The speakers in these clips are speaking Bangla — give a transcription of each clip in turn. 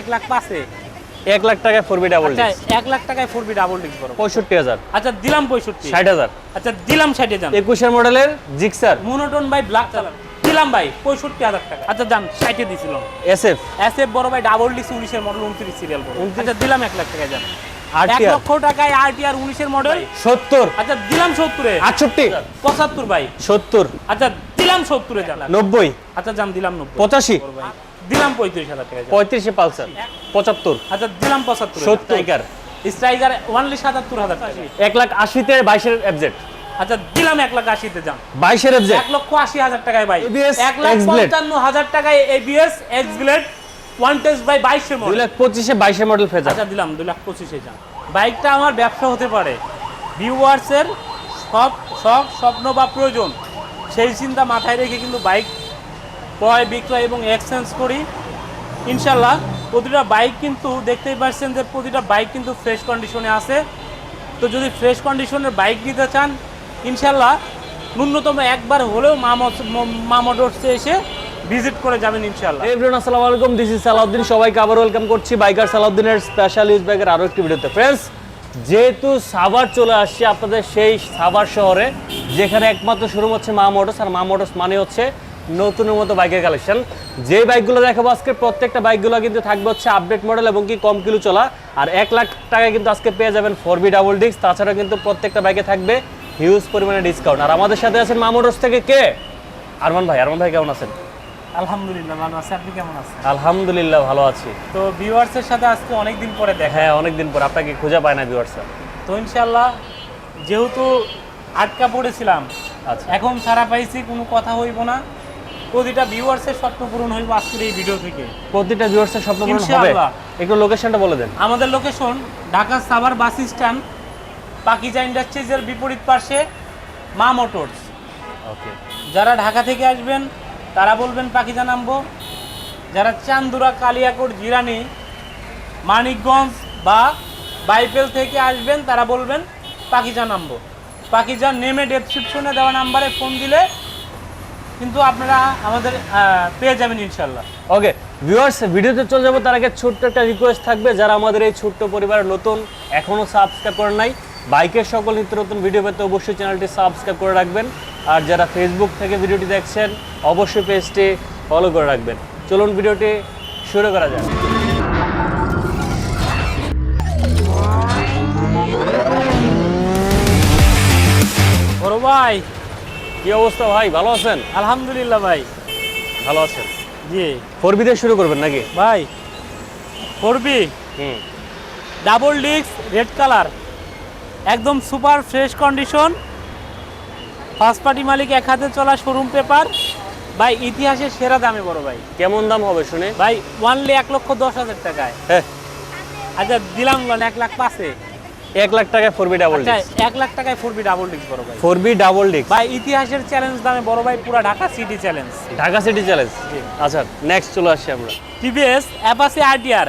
এক লাখ পাঁচে এক লাখ টাকায় ফোর বি ডাবল এক লাখ টাকায় ফোর বি ডাবল ডিস্ক বড়। পঁয়ষট্টি হাজার। আচ্ছা দিলাম পঁয়ষট্টি। ষাট হাজার। আচ্ছা দিলাম ষাটে যান একুশের মডেলের Gixxer monotone by black colour দিলাম ভাই পঁয়ষট্টি হাজার টাকা। আচ্ছা যান ষাটে দিছিল এস এফ এস এফ বড় ভাই ডাবল ডিস্ক উনিশের মডেল উনত্রিশ সিরিয়াল বড়। 29 আচ্ছা দিলাম এক লাখ টাকা যান। এক লক্ষ টাকায় উনিশের মডেল সত্তর। আচ্ছা দিলাম সত্তরে। আটষট্টি। পঁচাত্তর ভাই। সত্তর। আচ্ছা দিলাম সত্তরে যান। নব্বই। আচ্ছা যান দিলাম নব্বই। পঁচাশি। দিলাম পঁয়ত্রিশ হাজার টাকা পঁয়ত্রিশে পালসার পঁচাত্তর। আচ্ছা দিলাম পঁচাত্তর সত্তর। স্ট্রাইকার। ওয়ানলি সাতাত্তর হাজার টাকা। এক লাখ আশিতে বাইশের এফজেড আচ্ছা দিলাম এক লাখ আশিতে যান বাইশের এফজেড এক লক্ষ আশি হাজার টাকায় ভাই। এক লাখ পঞ্চান্ন হাজার টাকায় ABS X blade one test by বাইশের দুই মডেল লাখ পঁচিশে বাইশের মডেল ফেজার। আচ্ছা দিলাম দুই লাখ পঁচিশে যান বাইকটা আমার ব্যবসা হতে পারে। ভিউয়ার্সের সব শখ স্বপ্ন বা প্রয়োজন সেই চিন্তা মাথায় রেখে কিন্তু বাইক ক্রয় বিক্রয় এবং এক্সচেঞ্জ করি। ইনশাল্লাহ প্রতিটা বাইক কিন্তু দেখতেই পাচ্ছেন যে প্রতিটা বাইক কিন্তু ফ্রেশ কন্ডিশনে আছে। তো যদি ফ্রেশ কন্ডিশনের বাইক নিতে চান ইনশাল্লাহ ন্যূনতম একবার হলেও মা মোটরসে এসে ভিজিট করে যাবেন ইনশাল্লাহ এভরিওয়ান আসসালামু আলাইকুম। This is Salauddin. সবাইকে আবার ওয়েলকাম করছি বাইকার সালাউদ্দিনের স্পেশাল ইউজ বাইকের আরও একটি ভিডিওতে ফ্রেন্ডস যেহেতু সাভার চলে আসছে আপনাদের সেই সাভার শহরে, যেখানে একমাত্র শুরু হচ্ছে মা মোটরস। আর মা মোটরস মানে হচ্ছে নতুনের মতো বাইকের কালেকশন যে বাইকগুলো দেখাবো আজকে প্রত্যেকটা বাইকগুলো কিন্তু থাকবে হচ্ছে আপডেট মডেল এবং কি কম কিলো চলা। আর এক লাখ টাকায় কিন্তু আজকে পেয়ে যাবেন ফোর বি ডাবল ডিস্ক তাছাড়া কিন্তু প্রত্যেকটা বাইকে থাকবে হিউজ পরিমাণে ডিসকাউন্ট আর আমাদের সাথে আছেন মা মোটরস থেকে কে? আরমান ভাই আরমান ভাই কেমন আছেন? আলহামদুলিল্লাহ ভালো আছে। আপনি কেমন আছেন? আলহামদুলিল্লাহ ভালো আছি। তো ভিউয়ার্সের সাথে আজকে অনেক দিন পরে দেখা। হ্যাঁ অনেকদিন পর। আপনাকে খুঁজে পায় না ভিউয়ার্সরা তো ইনশাল্লাহ যেহেতু আটকা পড়েছিলাম আচ্ছা। এখন ছাড়া পাইছি কোনো কথা হইব না। প্রতিটা ভিউয়ার্সের স্বপ্ন পূরণ হইব আজকের এই ভিডিও থেকে। প্রতিটা ভিউয়ার্সের স্বপ্ন পূরণ হবে? একটু লোকেশনটা বলে দেন। আমাদের location Dhaka Savar bus stand Pakiza ইন্ডাস্ট্রিজের বিপরীত পাশে মা মোটরস। ওকে। যারা ঢাকা থেকে আসবেন তারা বলবেন পাকিজা নামবো। যারা চান্দুরা কালিয়াকোট জিরানি মানিকগঞ্জ বা বাইপেল থেকে আসবেন তারা বলবেন পাকিজা নামবো। পাকিজা নেমে ডেসক্রিপশনে দেওয়া নাম্বারে ফোন দিলে কিন্তু আপনারা আমাদের পেয়ে যাবেন ইনশাল্লাহ। ওকে ভিউয়ার্স ভিডিওতে চলে যাব, তার আগে ছোট্ট একটা রিকোয়েস্ট থাকবে, যারা আমাদের এই ছোট্ট পরিবারের নতুন এখনও সাবস্ক্রাইব করেন নাই বাইকের সকল নিত্য নতুন ভিডিও পেতে অবশ্যই চ্যানেলটি সাবস্ক্রাইব করে রাখবেন, আর যারা ফেসবুক থেকে ভিডিওটি দেখছেন, অবশ্যই পেজটি ফলো করে রাখবেন। চলুন ভিডিওটি শুরু করা যাক। ভাই কি অবস্থা ভাই? ভালো আছেন? আলহামদুলিল্লাহ ভাই। ভালো আছেন? জি। ফোর দিয়ে শুরু করবেন নাকি? ভাই করবি হুম। Double disc red colour. একদম super fresh condition. First party মালিক এক হাতে চলা শোরুম পেপার ভাই ইতিহাসের সেরা দামে বড় ভাই। কেমন দাম হবে শুনে? ভাই ওয়ানলি এক লক্ষ দশ হাজার টাকায়। হ্যাঁ। আচ্ছা দিলাম এক লাখ পাঁচে। এক লাখ টাকায় ফোর বি ডাবল এক লাখ টাকায় ফোরবি ডাবল ডিস্ক বড় ভাই। ফোর বি ডাবল ডিস্ক ভাই ইতিহাসের চ্যালেঞ্জ দামে বড় ভাই পুরা Dhaka city challenge Dhaka city challenge আচ্ছা নেক্সট চলে আসছি আমরা। টিভিএস অ্যাপাসি আরটিআর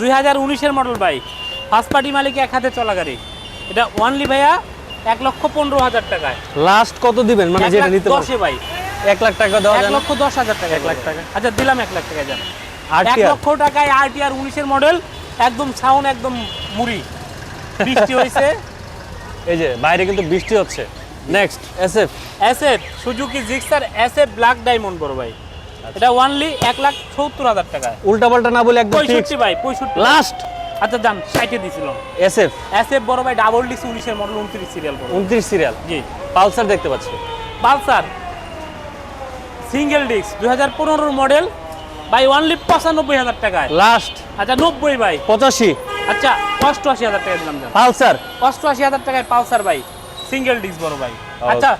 দুই হাজার উনিশের মডেল বাইক ফার্স্ট পার্টি মালিক এক হাতে চলা গাড়ি। এটা ওয়ানলি ভাইয়া এক লক্ষ পনেরো হাজার টাকায়। লাস্ট কত দিবেন? মানে যেটা নিতে দশে ভাই। এক লাখ টাকা দেওয়া এক লক্ষ দশ হাজার টাকা এক লাখ টাকা? আচ্ছা দিলাম এক লাখ টাকা যান। এক লক্ষ টাকায় আরটিআর উনিশের মডেল একদম সাউন্ড একদম মুড়ি। বৃষ্টি হয়েছে এই যে বাইরে কিন্তু বৃষ্টি হচ্ছে। Next SF SF Suzuki Gixxer SF black diamond বড় ভাই। এটা ওয়ানলি এক লাখ সত্তর হাজার টাকা। উল্টা পাল্টা না বলে একদম পঁয়ষট্টি ভাই পঁয়ষট্টি লাস্ট আচ্ছা দাম ষাটে দিছিল এসএফ এসএফ বড় ভাই ডাবল ডিসি উনিশের মডেল উনত্রিশ সিরিয়াল বড়। উনত্রিশ সিরিয়াল জি। পালসার দেখতে পাচ্ছি। পালসার সিঙ্গেল ডিস্ক দুই হাজার পনেরোর মডেল ভাই ওয়ানলি পঁচানব্বই হাজার টাকায়। লাস্ট আচ্ছা নব্বই ভাই। পঁচাশি। আচ্ছা অষ্টআশি হাজার টাকা দিলাম পালসার? অষ্টআশি হাজার টাকায় পালসার ভাই সিঙ্গেল ডিস্ক বড় ভাই। আচ্ছা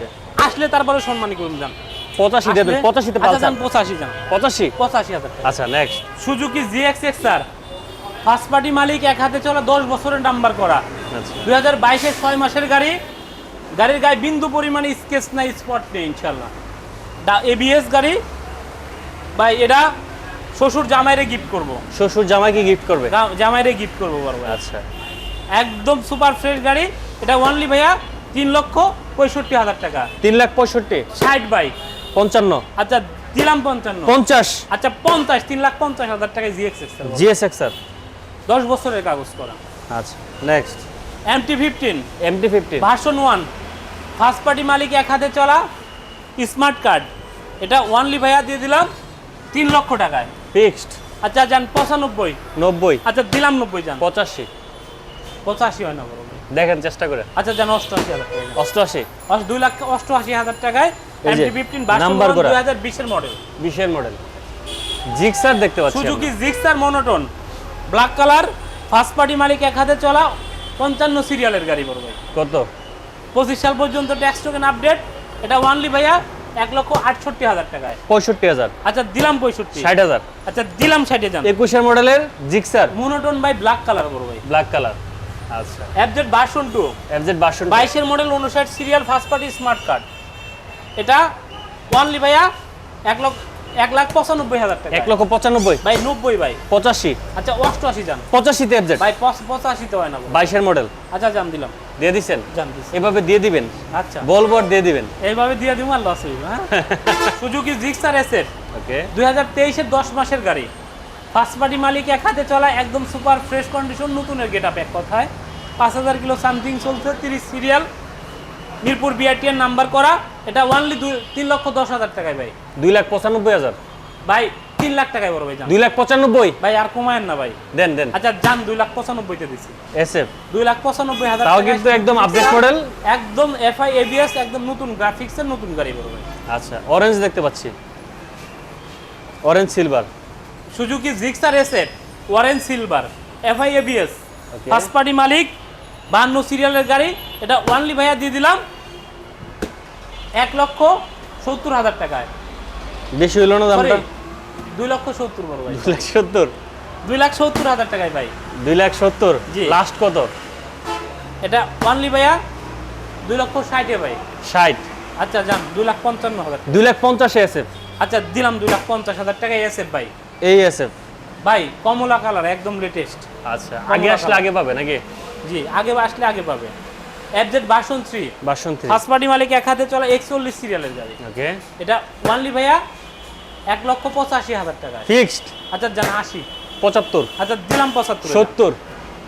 আসলে তারপরে সম্মানী করুন যান। পঁচাশি দেবেন পঁচাশিতে আচ্ছা পালসার। পঁচাশি যান। পঁচাশি? পঁচাশি হাজার আচ্ছা next Suzuki Gixxer first party মালিক এক হাতে চলা দশ বছরের নাম্বার করা। আচ্ছা। দুই হাজার বাইশের ছয় মাসের গাড়ি। গাড়ির গায়ে বিন্দু পরিমাণে স্কেচ নাই স্পট নেই ইনশাল্লাহ এবিএস গাড়ি। ভাই এটা শ্বশুর জামাইরে গিফট করব। শ্বশুর জামাইকে গিফট করবে? জামাইরে গিফট করব বড় আচ্ছা। একদম সুপার ফ্রেশ গাড়ি। এটা ওয়ানলি ভাইয়া তিন লক্ষ পঁয়ষট্টি হাজার টাকা। তিন লাখ পঁয়ষট্টি? ষাট বাইক পঞ্চান্ন? আচ্ছা দিলাম পঞ্চান্ন। পঞ্চাশ? আচ্ছা পঞ্চাশ তিন লাখ পঞ্চাশ হাজার টাকায় জিএক্স এক্সেল জিএসএক্স স্যার। দশ বছরের কাগজ করা। আচ্ছা next MT fifteen MT fifteen version one first party মালিক এক হাতে চলা। স্মার্ট কার্ড এটা ওয়ানলি ভাইয়া দিয়ে দিলাম তিন লক্ষ টাকায়। ফিক্সড। আচ্ছা যান পঁচানব্বই। নব্বই। আচ্ছা দিলাম নব্বই যান পঁচাশি। পঁচাশি হয় না বড় দেখেন চেষ্টা করে। আচ্ছা যান অষ্টআশি হাজার টাকা। অষ্টআশি। দুই লাখ অষ্টআশি হাজার টাকায় এমটি ফিফটিন নাম্বার করা। দুই হাজার বিশের মডেল বিশের মডেল জিক্সার দেখতে পাচ্ছি। Suzuki Gixxer monotone black colour first party মালিক এক হাতে চলা পঞ্চান্ন সিরিয়ালের গাড়ি বড় ভাই। কত? পঁচিশ সাল পর্যন্ত ট্যাক্স টোকেন আপডেট এটা ওয়ানলি ভাইয়া এক লক্ষ আটষট্টি হাজার টাকায়। পঁয়ষট্টি হাজার। আচ্ছা দিলাম পঁয়ষট্টি। ষাট হাজার। আচ্ছা দিলাম ষাটে যান একুশের মডেলের Gixxer. Monotone by black colour করব ভাই। Black colour. আচ্ছা। অ্যাপজেট ভার্সন টু এফজেড বাসন বাইশের মডেল উনষাট serial first party smart card এটা ওয়ানলি ভাইয়া এক লক্ষ এক লাখ পঁচানব্বই হাজার টাকা। এক লক্ষ পঁচানব্বই? ভাই নব্বই ভাই। পঁচাশি? আচ্ছা অষ্টআশি যান। পঁচাশিতে এফজেড ভাই পঁচাশিতে হয় না বাইশের মডেল আচ্ছা জান দিলাম। দিয়ে দিছেন? জান দিছি। এভাবে দিয়ে দিবেন? আচ্ছা। বলব আর দিয়ে দিবেন। এইভাবে দিয়ে দিব আর লস হইব হ্যাঁ? সুজুকি জিক্সার এসেট ওকে। দুই হাজার তেইশের দশ মাসের গাড়ি। ফার্স্ট পার্টি মালিক এক হাতে চলা একদম সুপার ফ্রেশ কন্ডিশন নতুনের গেট আপ এক কথায়। পাঁচ হাজার কিলো সামথিং চলছে তিরিশ সিরিয়াল মিরপুর বিআরটিএর নাম্বার করা এটা ওয়ানলি দুই তিন লক্ষ দশ হাজার টাকায় ভাই। দুই লাখ পঁচানব্বই হাজার। ভাই তিন লাখ টাকায় বড় ভাই দুই লাখ পঁচানব্বই? ভাই আর কমায়েন না ভাই। দেন দেন। আচ্ছা যান দুই লাখ পঁচানব্বইতে দিছি। এস এফ দুই লাখ পঁচানব্বই হাজার তাও কিন্তু একদম আপডেট মডেল একদম এফআই এবিএস একদম নতুন গ্রাফিক্সের নতুন গাড়ি বড় ভাই। আচ্ছা অরেঞ্জ দেখতে পাচ্ছি। Orange silver Suzuki Gixxer asset orange silver FI ABS. First party মালিক বান্ন সিরিয়ালের গাড়ি এটা ওয়ানলি ভাইয়া দিয়ে দিলাম এক লক্ষ সত্তর হাজার টাকায়। বেশি হইল না দামটা? দুই লক্ষ সত্তর বড় ভাই। দুই লাখ সত্তর? দুই লাখ সত্তর হাজার টাকায় ভাই। দুই লাখ সত্তর। লাস্ট কত? এটা ওয়ানলি ভাইয়া দুই লক্ষ ষাটে ভাই। ষাট। আচ্ছা যান দুই লাখ পঞ্চান্ন হাজার দুই লাখ পঞ্চাশে এস এফ আচ্ছা দিলাম দুই লাখ পঞ্চাশ হাজার টাকায় এসেফ ভাই। এই এস এফ ভাই কমলা কালার একদম লেটেস্ট আচ্ছা আগে আসলে আগে পাবে নাকি? জি আগে আসলে আগে পাবে। এফজেড ভার্সন থ্রি বাসন্তী ফার্স্ট পার্টি মালিক এক হাতে চলা একচল্লিশ সিরিয়ালের গাড়ি। ওকে এটা ওয়ানলি ভাইয়া এক লক্ষ পঁচাশি হাজার টাকা ফিক্সড আচ্ছা জান আশি। পঁচাত্তর। আচ্ছা দিলাম পঁচাত্তর সত্তর।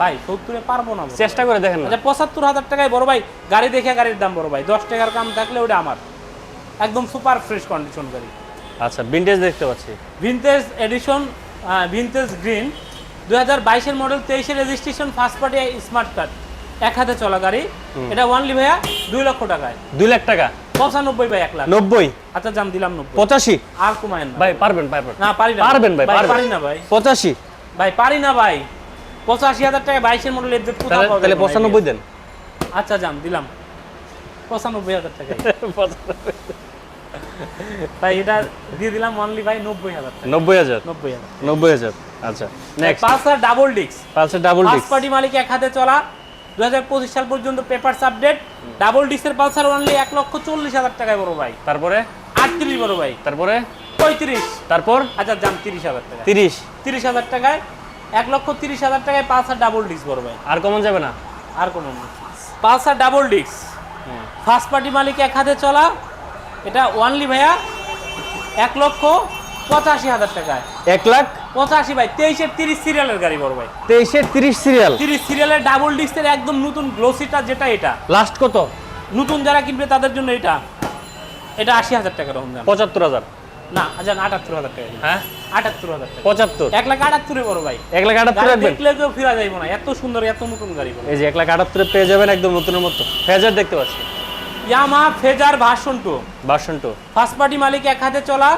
ভাই সত্তরে পারব না চেষ্টা করে দেখেন না। আচ্ছা পঁচাত্তর হাজার টাকায় বড় ভাই গাড়ি দেখে গাড়ির দাম বড় ভাই। দশ টাকার কাম থাকলে ওটা আমার। একদম সুপার ফ্রেশ কন্ডিশন গাড়ি। আচ্ছা ভিন্টেজ দেখতে পাচ্ছি। ভিনতেজ এডিশন ভিনতেজ গ্রিন দুই হাজার বাইশের মডেল তেইশের registration first party smart card এক হাতে চলা গাড়ি। এটা ওয়ানলি ভাইয়া দুই লক্ষ টাকায়। দুই লাখ টাকা? পঁচানব্বই ভাই এক লাখ। নব্বই? আচ্ছা জান দিলাম নব্বই। পঁচাশি? আর কমায়েন না। ভাই পারবেন পারবেন। না পারি না। পারবেন ভাই। পারি না ভাই। পঁচাশি? ভাই পারি না ভাই। পঁচাশি হাজার টাকা বাইশের মডেল এর কোথাও তাহলে তাহলে পঁচানব্বই দেন। আচ্ছা যান দিলাম। পঁচানব্বই হাজার টাকা ভাই এটা দিয়ে দিলাম অনলি ভাই নব্বই হাজার টাকা। নব্বই হাজার? নব্বই হাজার। নব্বই হাজার। আচ্ছা next Pulsar double disc Pulsar double disc party মালিক এক হাতে চলা। দু হাজার পঁচিশ সাল পর্যন্ত পেপারস আপডেট ডাবল ডিস্কের পালসার অনলি এক লক্ষ চল্লিশ হাজার টাকায় বড় ভাই। তারপরে? আটত্রিশ বড় ভাই। তারপরে? পঁয়ত্রিশ। তারপর? আচ্ছা যান তিরিশ হাজার টাকা। তিরিশ। তিরিশ হাজার টাকায় এক লক্ষ তিরিশ হাজার টাকায় পালসার ডাবল ডিস্ক বড় ভাই। আর কমন যাবে না? আর কোনো না। Pulsar double disc first party মালিক এক হাতে চলা। এটা ওয়ানলি ভাইয়া এক লক্ষ পঁচাশি হাজার টাকায়। এক লাখ? পঁচাশি ভাই তেইশের তিরিশ সিরিয়ালের গাড়ি বড় ভাই। তেইশের তিরিশ সিরিয়াল তিরিশ সিরিয়ালের ডাবল ডিস্কের একদম নতুন গ্লোসিটা যেটা এটা। লাস্ট কত? নতুন যারা কিনবে তাদের জন্য এটা। এটা আশি হাজার টাকা রকম পঁচাত্তর হাজার। না আটাত্তর হাজার টাকা হ্যাঁ? আটাত্তর হাজার টাকা। পঁচাত্তর। এক লাখ আটাত্তরে বড় ভাই। এক লাখ আটাত্তর দেখলে কেউ ফিরা যাইব না। এত সুন্দর এত নতুন গাড়ি এই যে এক লাখ আটাত্তরে পেয়ে যাবেন একদম নতুনের মতো। ফেজার দেখতে পাচ্ছি Yamaha Fazer version two. Version two. First party মালিক এক হাতে চলা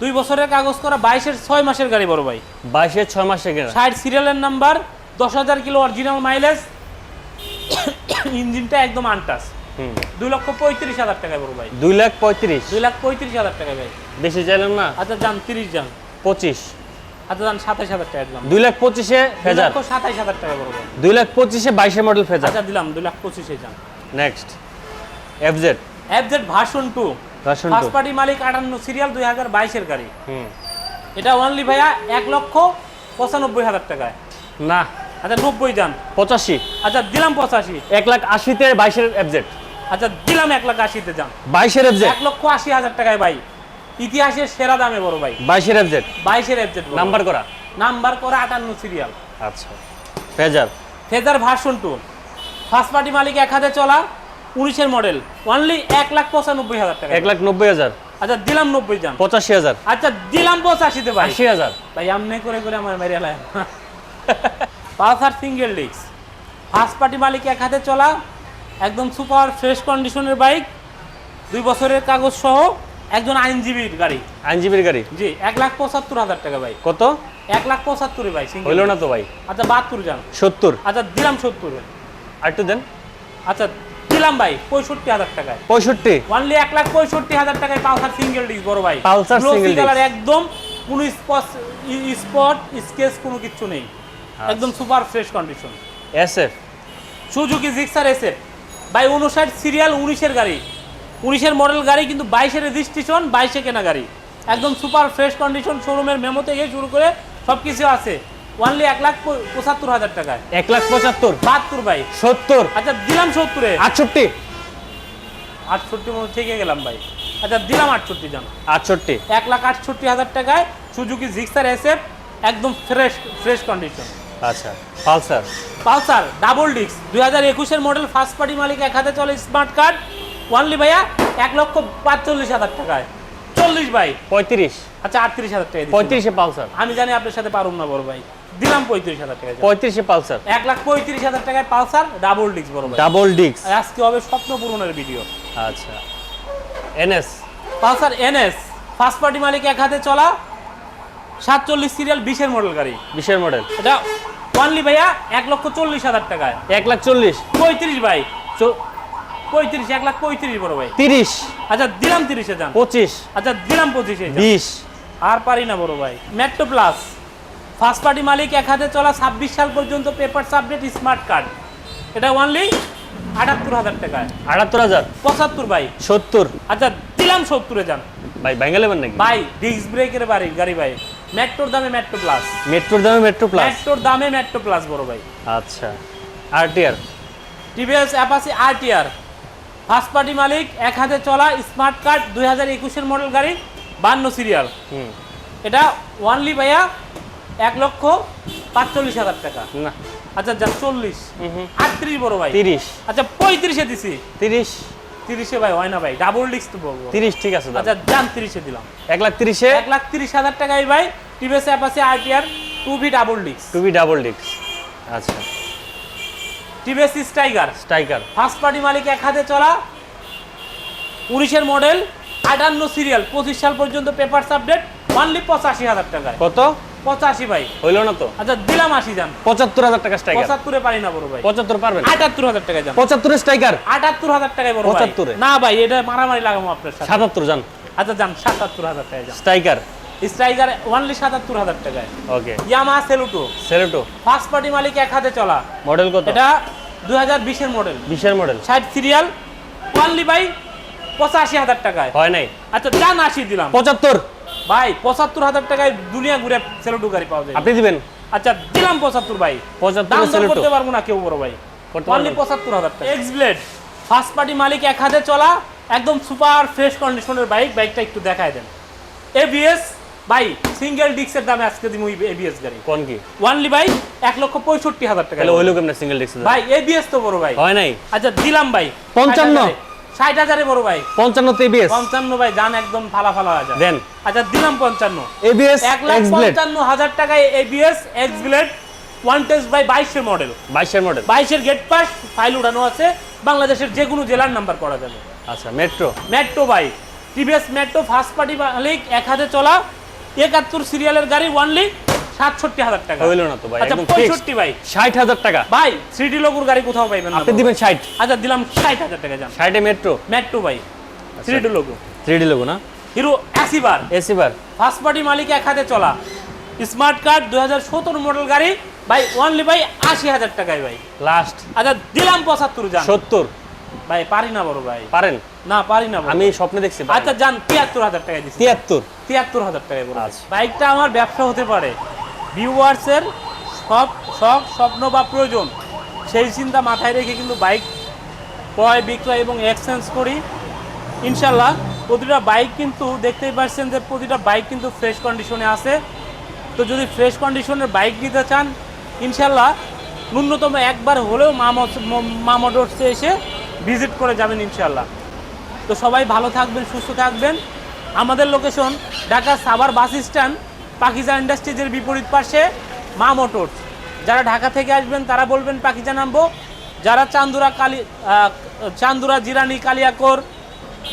দুই বছরের কাগজ করা বাইশের ছয় মাসের গাড়ি বড় ভাই। বাইশের ছয় মাসের কেনা ষাট সিরিয়ালের নাম্বার দশ হাজার কিলো অরিজিনাল মাইলেজ ইঞ্জিনটা একদম আনটাস দুই লক্ষ পঁয়ত্রিশ হাজার টাকায় বড় ভাই। দুই লাখ পঁয়ত্রিশ? দুই লাখ পঁয়ত্রিশ হাজার টাকা ভাই। বেশি চাইলেন না? আচ্ছা যান তিরিশ যান। পঁচিশ। আচ্ছা যান সাতাইশ হাজার টাকা দিলাম দুই লাখ পঁচিশে ফেজার। সাতাইশ হাজার টাকা বড় ভাই। দুই লাখ পঁচিশে বাইশে মডেল ফেজার। আচ্ছা দিলাম দুই লাখ পঁচিশে যান। Next FZ FZ version two version two first party মালিক আটান্ন সিরিয়াল দুই হাজার বাইশের গাড়ি। হুম। এটা অনলি ভাইয়া এক লক্ষ পঁচানব্বই হাজার টাকায়। না। আচ্ছা নব্বই যান। পঁচাশি। আচ্ছা দিলাম পঁচাশি। এক লাখ আশিতে বাইশের এফজেড আচ্ছা দিলাম এক লাখ আশিতে যান। বাইশের এফজেড এক লক্ষ আশি হাজার টাকায় ভাই। ইতিহাসের সেরা দামে বড় ভাই। বাইশের এফজেড বাইশের এফজেড নাম্বার করা। নাম্বার করা আটান্ন সিরিয়াল আচ্ছা। Fazer Fazer version two first party মালিক এক হাতে চলা। উনিশের মডেল অনলি এক লাখ পঁচানব্বই হাজার টাকা। এক লাখ নব্বই হাজার। আচ্ছা দিলাম নব্বই যান পঁচাশি হাজার। আচ্ছা দিলাম পঁচাশিতে ভাই। আশি হাজার। ভাই আমনে করে করে আমার মেরে এলাই Pulsar single disc. First party মালিক এক হাতে চলা একদম সুপার ফ্রেশ কন্ডিশনের বাইক দুই বছরের কাগজ সহ একজন আইনজীবীর গাড়ি। আইনজীবীর গাড়ি? জি এক লাখ পঁচাত্তর হাজার টাকা ভাই। কত? এক লাখ পঁচাত্তরে ভাই হইল না তো ভাই। আচ্ছা বাহাত্তর যান সত্তর। আচ্ছা দিলাম সত্তর। আর একটু দেন। আচ্ছা দিলাম ভাই পঁয়ষট্টি হাজার টাকায়। পঁয়ষট্টি? অনলি এক লাখ পঁয়ষট্টি হাজার টাকায় পালসার সিঙ্গেল ডিস্ক বড় ভাই। single disc। কালার একদম কোনো স্পট স্কেচ কোনো কিছু নেই। আচ্ছা। একদম super fresh condition S F Suzuki Gixxer ভাই উনষাট সিরিয়াল উনিশের গাড়ি। উনিশের মডেল গাড়ি কিন্তু বাইশের রেজিস্ট্রেশন বাইশে কেনা গাড়ি। একদম সুপার ফ্রেশ কন্ডিশন শোরুমের মেমো থেকে শুরু করে সব কিছু আছে। অনলি এক লাখ পঁচাত্তর হাজার টাকায়। এক লাখ পঁচাত্তর। বাহাত্তর ভাই। সত্তর। আচ্ছা দিলাম সত্তরে। আটষট্টি। আটষট্টি মতো থেকে গেলাম ভাই। আচ্ছা দিলাম আটষট্টি জান। আটষট্টি। এক লাখ আটষট্টি হাজার টাকায় সুজুকি জিক্সার এসএফ একদম ফ্রেশ ফ্রেশ কন্ডিশন আচ্ছা পালসার। পালসার ডাবল ডিস্ক দুই হাজার একুশের মডেল ফার্স্ট পার্টি মালিক এক হাতে চলে স্মার্ট কার্ড ওয়ানলি ভাইয়া এক লক্ষ পাঁচচল্লিশ হাজার টাকায়। চল্লিশ ভাই। পঁয়ত্রিশ। আচ্ছা আটত্রিশ হাজার টাকা। পঁয়ত্রিশে পালসার। আমি জানি আপনার সাথে পারুম না বড় ভাই। দিলাম পঁয়ত্রিশ হাজার টাকা পঁয়ত্রিশে পালসার। এক লাখ পঁয়ত্রিশ হাজার টাকায় পালসার ডাবল ডিস্ক বড় ডাবল আর আজকে হবে স্বপ্ন পূরণের ভিডিও আচ্ছা। NS. Pulsar NS first party মালিক এক হাতে চলা সাতচল্লিশ সিরিয়াল বিশের মডেল গাড়ি। বিশের মডেল এটা ওয়ানলি ভাইয়া এক লক্ষ চল্লিশ হাজার টাকায়। এক লাখ চল্লিশ। পঁয়ত্রিশ ভাই। পঁয়ত্রিশ এক লাখ পঁয়ত্রিশ বড় ভাই। তিরিশ। আচ্ছা দিলাম তিরিশে যান। পঁচিশ। আচ্ছা দিলাম পঁচিশে বিশ। আর পারি না বড় ভাই। মেট্রো প্লাস ফার্স্ট পার্টি মালিক এক হাতে চলা ছাব্বিশ সাল পর্যন্ত পেপার আপডেট স্মার্ট কার্ড এটা ওয়ানলি আটাত্তর হাজার টাকায়। আটাত্তর হাজার? পঁচাত্তর ভাই। সত্তর? আচ্ছা দিলাম সত্তরে যান। ভাই ব্যাঙ্গালে নাকি? ভাই ডিস্ক ব্রেকের বাড়ি গাড়ি ভাই। মেট্রোর দামে মেট্রো প্লাস মেট্রোর দামে মেট্রো প্লাস মেট্রোর দামে মেট্রো প্লাস বড় ভাই। আচ্ছা। RTR TVS Apache RTR first party মালিক এক হাতে চলা স্মার্ট কার্ড দুই হাজার একুশের মডেল গাড়ি বান্ন সিরিয়াল এটা ওয়ানলি ভাইয়া এক লক্ষ পাঁচচল্লিশ হাজার টাকা। না। আচ্ছা যা চল্লিশ। আটত্রিশ বড় ভাই। তিরিশ। আচ্ছা পঁয়ত্রিশে দিছি। তিরিশ। তিরিশে ভাই হয় না ভাই ডাবল ডিস্ক তো বলব। তিরিশ ঠিক আছে আচ্ছা যান তিরিশে দিলাম। এক লাখ তিরিশে? এক লাখ তিরিশ হাজার টাকায় ভাই TVS Apache RTR two V double disc two B double ডিক্স আচ্ছা। TVS striker striker first party মালিক এক হাতে চলা। উনিশের মডেল আটান্ন সিরিয়াল পঁচিশ সাল পর্যন্ত পেপার আপডেট অনলি পঁচাশি হাজার টাকায়। কত? পঁচাশি ভাই। হইল না তো? আচ্ছা দিলাম আশি যান পঁচাত্তর হাজার টাকা স্ট্রাইকার। পঁচাত্তরে পারি না বড় ভাই। পঁচাত্তর পারবেন? আটাত্তর হাজার টাকায় যান পঁচাত্তরের স্ট্রাইকার? আটাত্তর হাজার টাকায় বড় ভাই। 75 না ভাই এটা মারামারি লাগাবো আপনার সাথে। সাতাত্তর জান। আচ্ছা যান সাতাত্তর হাজার টাকায় যান স্ট্রাইকার? স্ট্রাইকার ওনলি সাতাত্তর হাজার টাকায়। Okay. Yamaha Saluto. Saluto? First party মালিক এক হাতে চলা। মডেল কত? এটা দুই হাজার বিশের মডেল। বিশের মডেল। ষাট সিরিয়াল ওনলি ভাই পঁচাশি হাজার টাকায়। হয় নাই? আচ্ছা যান আশি দিলাম। পঁচাত্তর? ভাই পঁচাত্তর হাজার টাকায় দুনিয়া ঘুরে সেলুটো গাড়ি পাওয়া যায়। আপনি দিবেন? আচ্ছা দিলাম পঁচাত্তর ভাই। পঁচাত্তর দাম দর করতে পারব না কেউ বড় ভাই। অনলি পঁচাত্তর হাজার টাকা। এক্স ব্লেড ফার্স্ট পার্টি মালিক এক হাতে চলা একদম সুপার ফ্রেশ কন্ডিশনের বাইক বাইকটা একটু দেখায় দেন। এবিএস ভাই সিঙ্গেল ডিস্কের দামে আজকে দিব এবিএস গাড়ি। কোন কি? ওয়ানলি ভাই এক লক্ষ পঁয়ষট্টি হাজার টাকা। তাহলে হইল কেমন সিঙ্গেল ডিক্স ভাই এবিএস তো বড় ভাই। হয় নাই? আচ্ছা দিলাম ভাই। পঞ্চান্ন। ষাট হাজারে বড় ভাই। পঞ্চান্ন এবিএস পঞ্চান্ন ভাই যান একদম ফালা ফালা হাজার দেন। আচ্ছা দিলাম পঞ্চান্ন। এবিএস এক লাখ পঞ্চান্ন হাজার টাকায় ABS X blade one test বাইশের মডেল বাইশের মডেল বাইশের গেট পাস ফাইল উঠানো আছে। বাংলাদেশের যে কোনো জেলার নাম্বার করা যাবে। আচ্ছা Metro Metro by TVS Metro first party মালিক এক হাতে চলা একাত্তর সিরিয়ালের গাড়ি ওয়ানলি সাতষট্টি হাজার টাকা। হইল না তো ভাই আচ্ছা পঁয়ষট্টি ভাই। ষাট হাজার টাকা। ভাই থ্রিডি লোকুর গাড়ি কোথাও পাইবেন আপনি দিবেন ষাট। আচ্ছা দিলাম ষাট হাজার টাকা যান। ষাটে মেট্রো মেট্রো ভাই থ্রিডি লোকো থ্রি ডি না? Hero Achiever Achiever. First party মালিক এক হাতে চলা। স্মার্ট কার্ড দু হাজার সতেরো মডেল গাড়ি। ভাই ওনলি ভাই আশি হাজার টাকায় ভাই। লাস্ট আচ্ছা দিলাম পঁচাত্তর যান। সত্তর। ভাই পারি না বড় ভাই। পারেন? না পারি না আমি স্বপ্নে দেখছি। আচ্ছা যান তিয়াত্তর হাজার টাকায় দিচ্ছি তিয়াত্তর। তিয়াত্তর হাজার টাকায় আচ্ছা। বাইকটা আমার ব্যবসা হতে পারে। ভিউয়ার্সের সব শখ, স্বপ্ন বা প্রয়োজন, সেই চিন্তা মাথায় রেখে কিন্তু বাইক ক্রয়, বিক্রয় এবং এক্সচেঞ্জ করি। ইনশাল্লাহ প্রতিটা বাইক কিন্তু দেখতেই পাচ্ছেন যে প্রতিটা বাইক কিন্তু ফ্রেশ কন্ডিশনে আছে। তো যদি ফ্রেশ কন্ডিশনের বাইক নিতে চান ইনশাল্লাহ ন্যূনতম একবার হলেও মা মোটরসে এসে ভিজিট করে যাবেন ইনশাল্লাহ তো সবাই ভালো থাকবেন, সুস্থ থাকবেন। আমাদের location Dhaka Savar bus stand Pakiza ইন্ডাস্ট্রিজের বিপরীত পাশে মা মোটরস। যারা ঢাকা থেকে আসবেন, তারা বলবেন পাকিজা নামবো। যারা চান্দুরা কালি চান্দুরা, জিরানি, কালিয়াকোর,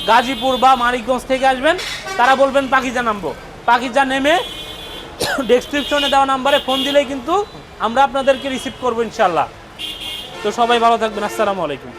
গাজীপুর বা মানিকগঞ্জ থেকে আসবেন, তারা বলবেন পাকিজা নামবো। পাকিজা নেমে ডেসক্রিপশনে দেওয়া নাম্বারে ফোন দিলেই কিন্তু আমরা আপনাদেরকে রিসিভ করব ইনশাল্লাহ তো সবাই ভালো থাকবেন। আসসালামু আলাইকুম।